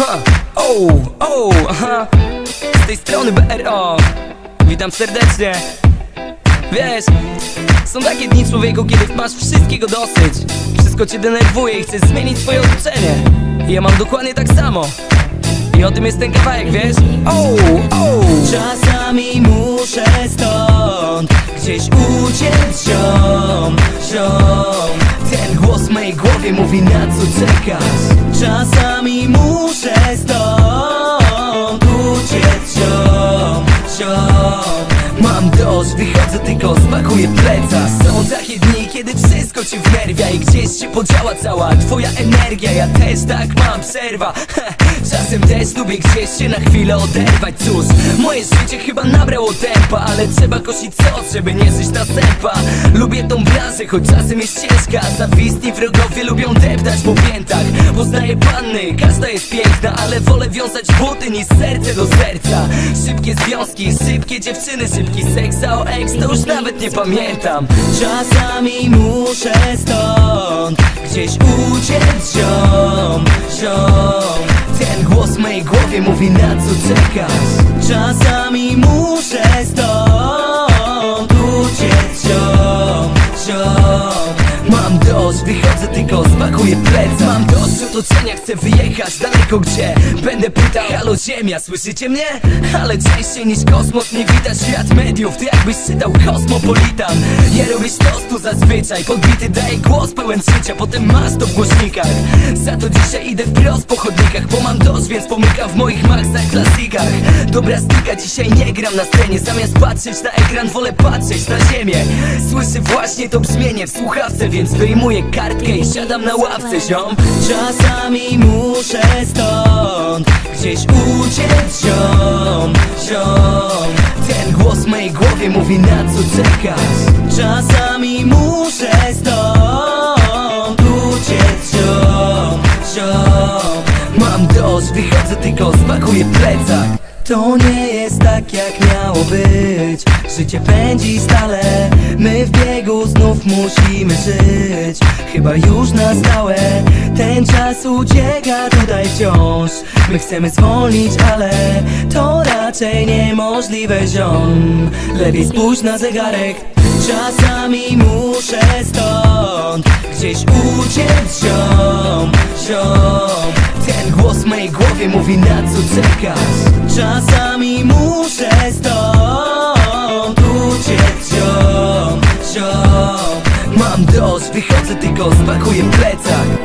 Ha, o, o, aha. Z tej strony BRO Witam serdecznie. Wiesz, są takie dni człowieku, kiedy masz wszystkiego dosyć. Wszystko cię denerwuje i chcesz zmienić swoje otoczenie. I ja mam dokładnie tak samo. I o tym jest ten kawałek, wiesz? O, o. Czasami muszę stąd Gdzieś uciec ziom, ziom głos w mojej głowie mówi na co czekasz? Czasami muszę stąd Uciec ziom, Mam dość, wychodzę tylko spakuję plecak. Są takie dni, kiedy wszystko cię wnerwia I gdzieś się podziała cała twoja energia. Ja też tak mam, przerwa. Czasem też lubię gdzieś się na chwilę oderwać. Cóż, moje życie chyba nabrało tempa Ale trzeba kosić co, żeby nie żyć na sępa. Lubię tą branżę, choć czasem jest ciężka. Zawistni wrogowie lubią deptać po piętach. Poznaję panny, każda jest piękna Ale wolę wiązać buty niż serce do serca. Szybkie związki, szybkie dziewczyny, szybki seks o ex to już nawet nie pamiętam. Czasami muszę stąd Gdzieś uciec ziom, ziom. Ten głos w mojej głowie mówi na co czekasz? Czasami muszę stąd otoczenia, chcę wyjechać daleko gdzie? Będę pytał, halo ziemia, słyszycie mnie? Ale częściej niż kosmos nie widać świat mediów Ty jakbyś czytał Kosmopolitan. Ja robię tu zazwyczaj Podbity daję głos pełen życia Potem masz to w głośnikach. Za to dzisiaj idę wprost po chodnikach Bo mam dość, więc pomykam w moich maksach klasikach. Dobra styka, dzisiaj nie gram na scenie Zamiast patrzeć na ekran, wolę patrzeć na ziemię. Słyszę właśnie to brzmienie w słuchawce Więc wyjmuję kartkę i siadam na ławce, ziom Czasami muszę stąd Gdzieś uciec ziom, ziom. Ten głos w mojej głowie mówi na co czekasz? Czasami muszę stąd Uciec ziom, ziom. Mam dość, wychodzę tylko spakuję plecak. To nie jest tak jak miało być. Życie pędzi stale My w biegu znów musimy żyć. Chyba już na stałe Ten czas ucieka tutaj wciąż. My chcemy zwolnić, ale To raczej niemożliwe ziom. Lepiej spójrz na zegarek Czasami muszę stąd. Gdzieś uciec ziom, ziom. Ten głos w mojej głowie mówi na co czekasz? Czasami muszę stąd wychodzę tylko spakuję plecak